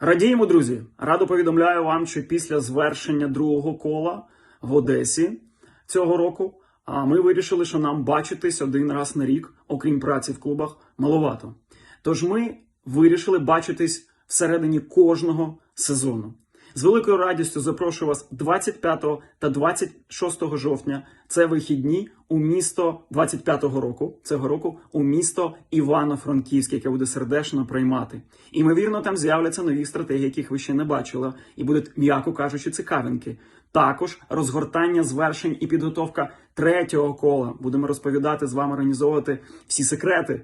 Радіємо, друзі! Радо повідомляю вам, що після звершення другого кола в Одесі цього року ми вирішили, що нам бачитись один раз на рік, окрім праці в клубах, маловато. Тож ми вирішили бачитись всередині кожного сезону. З великою радістю запрошую вас 25 та 26 жовтня. Це вихідні у місто 25-го року. Цього року у місто Івано-Франківське, яке буде сердечно приймати. Імовірно, там з'являться нові стратегії, яких ви ще не бачили, і будуть, м'яко кажучи, цікавинки. Також розгортання звершень і підготовка третього кола. Будемо розповідати з вами, організовувати всі секрети.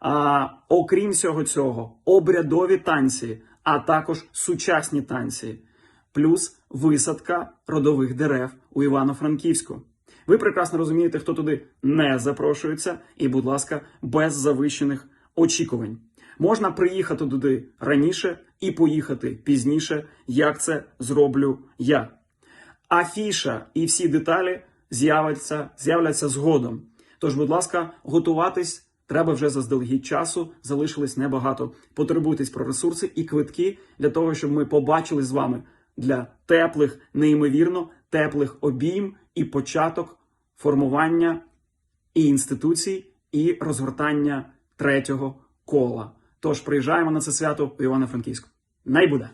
А, окрім всього цього, обрядові танці, а також сучасні танці, плюс висадка родових дерев у Івано-Франківську. Ви прекрасно розумієте, хто туди не запрошується, і, будь ласка, без завищених очікувань. Можна приїхати туди раніше і поїхати пізніше, як це зроблю я. Афіша і всі деталі з'являться, з'являться згодом. Тож, будь ласка, готуватись треба вже заздалегідь часу. Залишилось небагато. Потурбуйтесь про ресурси і квитки для того, щоб ми побачили з вами для теплих, неймовірно теплих обійм і початок формування і інституцій, і розгортання третього кола. Тож приїжджаємо на це свято у Івано-Франківську. Найбуде!